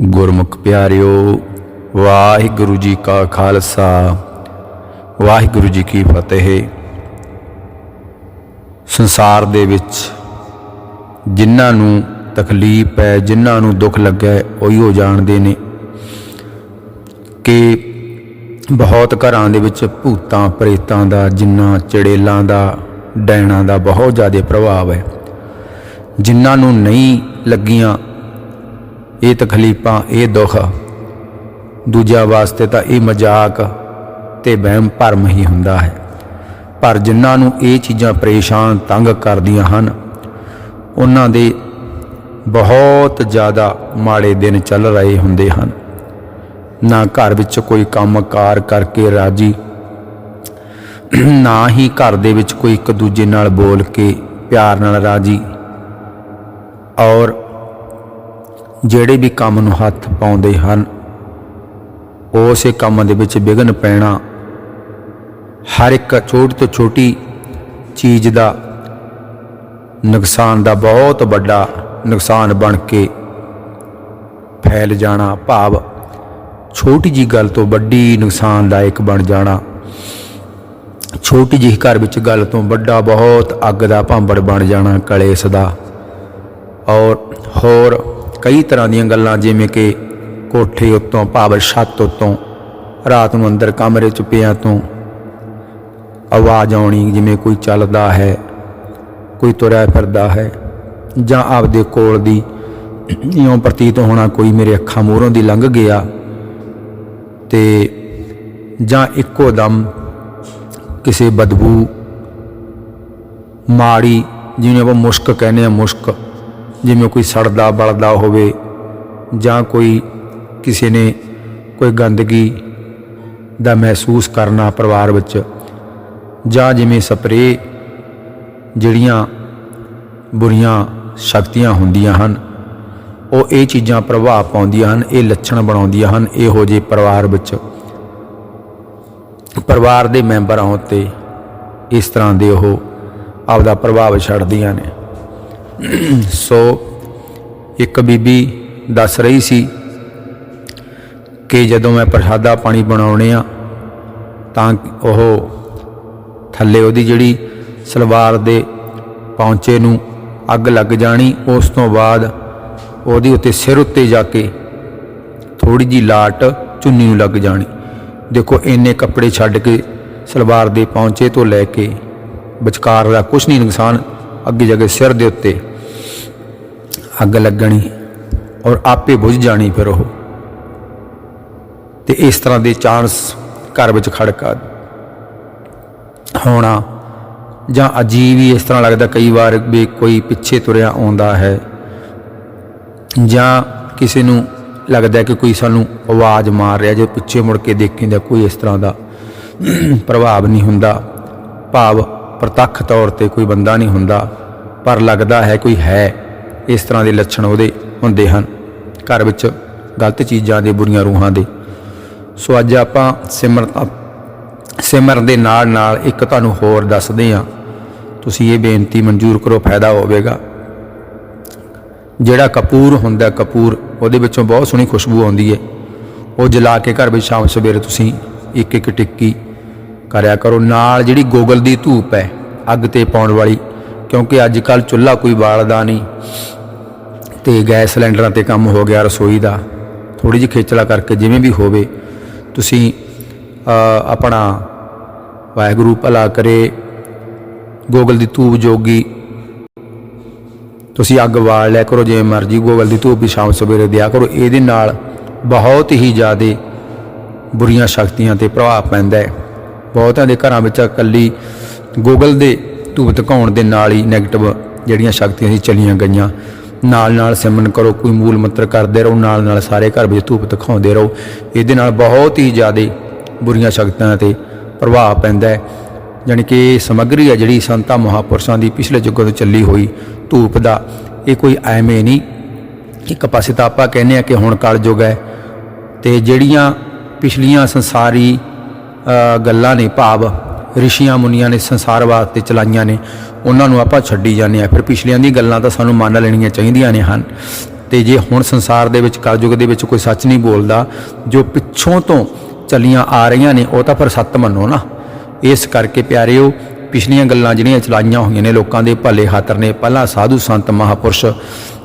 ਗੁਰਮੁਖ ਪਿਆਰਿਓ ਵਾਹਿਗੁਰੂ ਜੀ ਕਾ ਖਾਲਸਾ। ਵਾਹਿਗੁਰੂ ਜੀ ਕੀ ਫਤਿਹ। ਸੰਸਾਰ ਦੇ ਵਿੱਚ ਜਿਨ੍ਹਾਂ ਨੂੰ ਤਕਲੀਫ ਹੈ ਜਿਨ੍ਹਾਂ ਨੂੰ ਦੁੱਖ ਲੱਗਾ ਹੈ, ਉਹੀ ਉਹ ਜਾਣਦੇ ਨੇ ਕਿ ਬਹੁਤ ਘਰਾਂ ਦੇ ਵਿੱਚ ਭੂਤਾਂ ਪ੍ਰੇਤਾਂ ਦਾ ਜਿੰਨਾਂ ਚੜੇਲਾਂ ਦਾ ਡੈਣਾਂ ਦਾ ਬਹੁਤ ਜ਼ਿਆਦਾ ਪ੍ਰਭਾਵ ਹੈ। ਜਿਨ੍ਹਾਂ ਨੂੰ ਨਹੀਂ ਲੱਗੀਆਂ ਇਹ ਤਕਲੀਫਾਂ ਇਹ ਦੁੱਖ ਦੂਜਿਆਂ ਵਾਸਤੇ ਤਾਂ ਇਹ ਮਜ਼ਾਕ ਤੇ ਵਹਿਮ ਭਰਮ ਹੀ ਹੁੰਦਾ ਹੈ। ਪਰ ਜਿਨ੍ਹਾਂ ਨੂੰ ਇਹ ਚੀਜ਼ਾਂ ਪਰੇਸ਼ਾਨ ਤੰਗ ਕਰਦੀਆਂ ਹਨ, ਉਹਨਾਂ ਦੇ ਬਹੁਤ ਜ਼ਿਆਦਾ ਮਾੜੇ ਦਿਨ ਚੱਲ ਰਹੇ ਹੁੰਦੇ ਹਨ। ਨਾ ਘਰ ਵਿੱਚ ਕੋਈ ਕੰਮਕਾਰ ਕਰਕੇ ਰਾਜੀ, ਨਾ ਹੀ ਘਰ ਦੇ ਵਿੱਚ ਕੋਈ ਇੱਕ ਦੂਜੇ ਨਾਲ ਬੋਲ ਕੇ ਪਿਆਰ ਨਾਲ ਰਾਜੀ। ਔਰ ਜਿਹੜੇ ਵੀ ਕੰਮ ਨੂੰ ਹੱਥ ਪਾਉਂਦੇ ਹਨ ਉਸੇ ਕੰਮ ਦੇ ਵਿੱਚ ਵਿਘਨ ਪੈਣਾ ਹਰ ਇੱਕ ਛੋਟੀ ਤੋਂ ਛੋਟੀ ਚੀਜ਼ ਦਾ ਨੁਕਸਾਨ ਦਾ ਬਹੁਤ ਵੱਡਾ ਨੁਕਸਾਨ ਬਣ ਕੇ ਫੈਲ ਜਾਣਾ, ਭਾਵ ਛੋਟੀ ਜੀ ਗੱਲ ਤੋਂ ਵੱਡੀ ਨੁਕਸਾਨਦਾਇਕ ਬਣ ਜਾਣਾ। ਛੋਟੀ ਜਿਹੀ ਘਰ ਵਿੱਚ ਗੱਲ ਤੋਂ ਵੱਡਾ ਬਹੁਤ ਅੱਗ ਦਾ ਭਾਂਬੜ ਬਣ ਜਾਣਾ ਕਲੇਸ਼ ਦਾ ਔਰ ਹੋਰ ਕਈ ਤਰ੍ਹਾਂ ਦੀਆਂ ਗੱਲਾਂ, ਜਿਵੇਂ ਕਿ ਕੋਠੇ ਉੱਤੋਂ ਭਾਵ ਛੱਤ ਉੱਤੋਂ, ਰਾਤ ਨੂੰ ਅੰਦਰ ਕਮਰੇ ਚ ਪਿਆ ਤੋਂ ਆਵਾਜ਼ ਆਉਣੀ, ਜਿਵੇਂ ਕੋਈ ਚੱਲਦਾ ਹੈ, ਕੋਈ ਤੁਰਿਆ ਫਿਰਦਾ ਹੈ, ਜਾਂ ਆਪਦੇ ਕੋਲ ਦੀ ਇਉਂ ਪ੍ਰਤੀਤ ਹੋਣਾ ਕੋਈ ਮੇਰੇ ਅੱਖਾਂ ਮੂਹਰੋਂ ਦੀ ਲੰਘ ਗਿਆ ਤੇ ਜਾਂ ਇੱਕੋ ਦਮ ਕਿਸੇ ਬਦਬੂ ਮਾੜੀ, ਜਿਵੇਂ ਆਪਾਂ ਮੁਸ਼ਕ ਕਹਿੰਦੇ ਆ ਮੁਸ਼ਕ ਜਿਵੇਂ ਕੋਈ ਸੜਦਾ, ਬਲਦਾ ਹੋਵੇ ਜਾਂ ਕੋਈ ਕਿਸੇ ਨੇ ਕੋਈ ਗੰਦਗੀ ਦਾ ਮਹਿਸੂਸ ਕਰਨਾ ਪਰਿਵਾਰ ਵਿੱਚ ਜਾਂ ਜਿਵੇਂ ਸਪਰੇ ਜਿਹੜੀਆਂ ਬੁਰੀਆਂ ਸ਼ਕਤੀਆਂ ਹੁੰਦੀਆਂ ਹਨ, ਉਹ ਇਹ ਚੀਜ਼ਾਂ ਪ੍ਰਭਾਵ ਪਾਉਂਦੀਆਂ ਹਨ, ਇਹ ਲੱਛਣ ਬਣਾਉਂਦੀਆਂ ਹਨ, ਇਹੋ ਜਿਹੇ ਪਰਿਵਾਰ ਵਿੱਚ ਪਰਿਵਾਰ ਦੇ ਮੈਂਬਰਾਂ ਉੱਤੇ ਇਸ ਤਰ੍ਹਾਂ ਦੇ ਉਹ ਆਪਦਾ ਪ੍ਰਭਾਵ ਛੱਡਦੀਆਂ ਨੇ। ਸੋ ਇੱਕ ਬੀਬੀ ਦੱਸ ਰਹੀ ਸੀ ਕਿ ਜਦੋਂ ਮੈਂ ਪ੍ਰਸ਼ਾਦਾ ਪਾਣੀ ਬਣਾਉਣੇ ਆ, ਤਾਂ ਉਹ ਥੱਲੇ ਉਹਦੀ ਜਿਹੜੀ ਸਲਵਾਰ ਦੇ ਪੌਂਚੇ ਨੂੰ ਅੱਗ ਲੱਗ ਜਾਣੀ, ਉਸ ਤੋਂ ਬਾਅਦ ਉਹਦੇ ਉੱਤੇ ਸਿਰ ਉੱਤੇ ਜਾ ਕੇ ਥੋੜੀ ਜੀ ਲਾਟ ਚੁੰਨੀ ਨੂੰ ਲੱਗ ਜਾਣੀ। ਦੇਖੋ, ਇੰਨੇ ਕੱਪੜੇ ਛੱਡ ਕੇ ਸਲਵਾਰ ਦੇ ਪੌਂਚੇ ਤੋਂ ਲੈ ਕੇ ਵਿਚਕਾਰ ਦਾ ਕੁਛ ਨਹੀਂ ਨੁਕਸਾਨ ਅੱਗੇ ਜਾ ਕੇ ਸਿਰ ਦੇ ਉੱਤੇ ਅੱਗ ਲੱਗਣੀ ਔਰ ਆਪੇ ਬੁਝ ਜਾਣੀ ਫਿਰ ਉਹ। ਤੇ ਇਸ ਤਰ੍ਹਾਂ ਦੇ ਚਾਂਸ ਘਰ ਵਿੱਚ ਖੜਕਾ ਹੋਣਾ ਜਾਂ ਅਜੀਬ ਹੀ ਇਸ ਤਰ੍ਹਾਂ ਲੱਗਦਾ ਕਈ ਵਾਰ ਵੀ ਕੋਈ ਪਿੱਛੇ ਤੁਰਿਆ ਆਉਂਦਾ ਹੈ ਜਾਂ ਕਿਸੇ ਨੂੰ ਲੱਗਦਾ ਕਿ ਕੋਈ ਸਾਨੂੰ ਆਵਾਜ਼ ਮਾਰ ਰਿਹਾ, ਜੇ ਪਿੱਛੇ ਮੁੜ ਕੇ ਦੇਖੀਂਦਾ ਕੋਈ ਇਸ ਤਰ੍ਹਾਂ ਦਾ ਪ੍ਰਭਾਵ ਨਹੀਂ ਹੁੰਦਾ, ਭਾਵ ਪ੍ਰਤੱਖ ਤੌਰ ਤੇ ਕੋਈ ਬੰਦਾ ਨਹੀਂ ਹੁੰਦਾ, ਪਰ ਲੱਗਦਾ ਹੈ ਕੋਈ ਹੈ, ਇਸ ਤਰ੍ਹਾਂ ਦੇ ਲੱਛਣ ਉਹਦੇ ਹੁੰਦੇ ਹਨ। ਘਰ ਵਿੱਚ ਗਲਤ ਚੀਜ਼ਾਂ ਦੇ ਬੁਰੀਆਂ ਰੂਹਾਂ ਦੇ। ਸੋ ਅੱਜ ਆਪਾਂ ਸਿਮਰਨ ਸਿਮਰਨ ਦੇ ਨਾਲ ਨਾਲ ਇੱਕ ਤੁਹਾਨੂੰ ਹੋਰ ਦੱਸਦੇ ਹਾਂ। ਤੁਸੀਂ ਇਹ ਬੇਨਤੀ ਮਨਜ਼ੂਰ ਕਰੋ, ਫਾਇਦਾ ਹੋਵੇਗਾ। ਜਿਹੜਾ ਕਪੂਰ ਹੁੰਦਾ, ਕਪੂਰ ਉਹਦੇ ਵਿੱਚੋਂ ਬਹੁਤ ਸੋਹਣੀ ਖੁਸ਼ਬੂ ਆਉਂਦੀ ਹੈ। ਉਹ ਜਲਾ ਕੇ ਘਰ ਵਿੱਚ ਸ਼ਾਮ ਸਵੇਰੇ ਤੁਸੀਂ ਇੱਕ ਇੱਕ ਟਿੱਕੀ ਕਰਿਆ ਕਰੋ। ਨਾਲ ਜਿਹੜੀ ਗੋਗਲ ਦੀ ਧੂਪ ਹੈ, ਅੱਗ ਤੇ ਪਾਉਣ ਵਾਲੀ, ਕਿਉਂਕਿ ਅੱਜ ਕੱਲ ਚੁੱਲ੍ਹਾ ਕੋਈ ਬਾਲਦਾ ਨਹੀਂ ਤੇ ਗੈਸ ਸਿਲੰਡਰਾਂ ਤੇ ਕੰਮ ਹੋ ਗਿਆ ਰਸੋਈ ਦਾ। ਥੋੜੀ ਜਿਹੀ ਖੇਚਲਾ ਕਰਕੇ ਜਿਵੇਂ ਵੀ ਹੋਵੇ, ਤੁਸੀਂ ਆਪਣਾ ਵਾਹਿਗੁਰੂ ਭਲਾ ਕਰੇ, ਗੋਗਲ ਦੀ ਧੂਪ ਜੋਗੀ, ਤੁਸੀਂ ਅੱਗ ਵਾਲ ਲਿਆ ਕਰੋ, ਜਿਵੇਂ ਮਰਜ਼ੀ ਗੋਗਲ ਦੀ ਧੂਪ ਵੀ ਸ਼ਾਮ ਸਵੇਰੇ ਦਿਆ ਕਰੋ। ਇਹਦੇ ਨਾਲ ਬਹੁਤ ਹੀ ਜ਼ਿਆਦਾ ਬੁਰੀਆਂ ਸ਼ਕਤੀਆਂ ਤੇ ਪ੍ਰਭਾਵ ਪੈਂਦਾ ਹੈ। ਬਹੁਤਿਆਂ ਦੇ ਘਰਾਂ ਵਿੱਚ ਇਕੱਲੀ ਗੂਗਲ ਦੇ ਧੂਪ ਧਕਾਉਣ ਦੇ ਨਾਲ ਹੀ 네ਗੇਟਿਵ ਜਿਹੜੀਆਂ ਸ਼ਕਤੀਆਂ ਸੀ ਚਲੀਆਂ ਗਈਆਂ। ਨਾਲ ਨਾਲ ਸਿਮਰਨ ਕਰੋ, ਕੋਈ ਮੂਲ ਮੰਤਰ ਕਰਦੇ ਰਹੋ ਨਾਲ ਨਾਲ ਸਾਰੇ ਘਰ ਵਿੱਚ ਧੂਪ ਦਿਖਾਉਂਦੇ ਰਹੋ। ਇਹਦੇ ਨਾਲ ਬਹੁਤ ਹੀ ਜ਼ਿਆਦਾ ਬੁਰੀਆਂ ਸ਼ਕਤੀਆਂ ਤੇ ਪ੍ਰਭਾਵ ਪੈਂਦਾ ਹੈ। ਜਾਣੀ ਕਿ ਇਹ ਸਮੱਗਰੀ ਹੈ ਜਿਹੜੀ ਸੰਤਾਂ ਮਹਾਪੁਰਸ਼ਾਂ ਦੀ ਪਿਛਲੇ ਯੁੱਗਾਂ ਤੋਂ ਚੱਲੀ ਹੋਈ ਧੂਪ ਦਾ। ਇਹ ਕੋਈ ਐਵੇਂ ਨਹੀਂ ਇੱਕ ਪਾਸੇ ਤਾਂ ਆਪਾਂ ਕਹਿੰਦੇ ਆ ਕਿ ਹੁਣ ਕਲਯੁਗ ਹੈ ਤੇ ਜਿਹੜੀਆਂ ਪਿਛਲੀਆਂ ਸੰਸਾਰੀ ਗੱਲਾਂ ਨੇ, ਭਾਵ ਰਿਸ਼ੀਆਂ ਮੁਨੀਆਂ ਨੇ, ਸੰਸਾਰ ਵਾਸਤੇ ਚਲਾਈਆਂ ਨੇ, ਉਹਨਾਂ ਨੂੰ ਆਪਾਂ ਛੱਡੀ ਜਾਂਦੇ ਆ ਫਿਰ ਪਿਛਲੀਆਂ ਦੀਆਂ ਗੱਲਾਂ ਤਾਂ ਸਾਨੂੰ ਮੰਨ ਲੈਣੀਆਂ ਚਾਹੀਦੀਆਂ ਨੇ ਹਨ। ਤੇ ਜੇ ਹੁਣ ਸੰਸਾਰ ਦੇ ਵਿੱਚ, ਕਲਯੁਗ ਦੇ ਵਿੱਚ ਕੋਈ ਸੱਚ ਨਹੀਂ ਬੋਲਦਾ, ਜੋ ਪਿੱਛੋਂ ਤੋਂ ਚੱਲੀਆਂ ਆ ਰਹੀਆਂ ਨੇ, ਉਹ ਤਾਂ ਫਿਰ ਸੱਤ ਮੰਨੋ ਨਾ। ਇਸ ਕਰਕੇ ਪਿਆਰਿਓ, ਪਿਛਲੀਆਂ ਗੱਲਾਂ ਜਿਹੜੀਆਂ ਚਲਾਈਆਂ ਹੋਈਆਂ ਨੇ ਲੋਕਾਂ ਦੇ ਭਲੇ ਖਾਤਰ ਨੇ, ਪਹਿਲਾਂ ਸਾਧੂ ਸੰਤ, ਮਹਾਪੁਰਸ਼,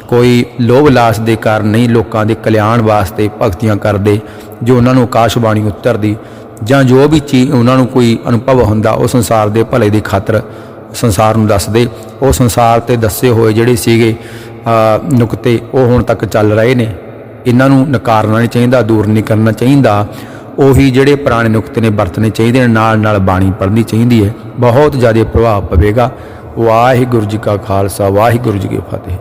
ਕੋਈ ਲੋਭ ਲਾਸ ਦੇ ਕਾਰਨ ਨਹੀਂ, ਲੋਕਾਂ ਦੇ ਕਲਿਆਣ ਵਾਸਤੇ ਭਗਤੀਆਂ ਕਰਦੇ, ਜੋ ਉਹਨਾਂ ਨੂੰ ਆਕਾਸ਼ਬਾਣੀ ਉਤਰਦੀ ਜਾਂ ਜੋ ਵੀ ਚੀਜ਼ ਉਹਨਾਂ ਨੂੰ ਕੋਈ ਅਨੁਭਵ ਹੁੰਦਾ, ਉਹ ਸੰਸਾਰ ਦੇ ਭਲੇ ਦੀ ਖਾਤਰ ਸੰਸਾਰ ਨੂੰ ਦੱਸਦੇ। ਉਹ ਸੰਸਾਰ ਤੇ ਦੱਸੇ ਹੋਏ ਜਿਹੜੇ ਸੀਗੇ ਨੁਕਤੇ ਉਹ ਹੁਣ ਤੱਕ ਚੱਲ ਰਹੇ ਨੇ। ਇਹਨਾਂ ਨੂੰ ਨਕਾਰਨਾ ਨਹੀਂ ਚਾਹੀਦਾ, ਦੂਰ ਨਹੀਂ ਕਰਨਾ ਚਾਹੀਦਾ। ਉਹੀ ਜਿਹੜੇ ਪੁਰਾਣੇ ਨੁਕਤੇ ਨੇ, ਵਰਤਣੇ ਚਾਹੀਦੇ ਨੇ, ਨਾਲ ਨਾਲ ਬਾਣੀ ਪੜ੍ਹਨੀ ਚਾਹੀਦੀ ਹੈ। ਬਹੁਤ ਜ਼ਿਆਦਾ ਪ੍ਰਭਾਵ ਪਵੇਗਾ। ਵਾਹਿਗੁਰੂ ਜੀ ਕਾ ਖਾਲਸਾ, ਵਾਹਿਗੁਰੂ ਜੀ ਕੀ ਫਤਿਹ।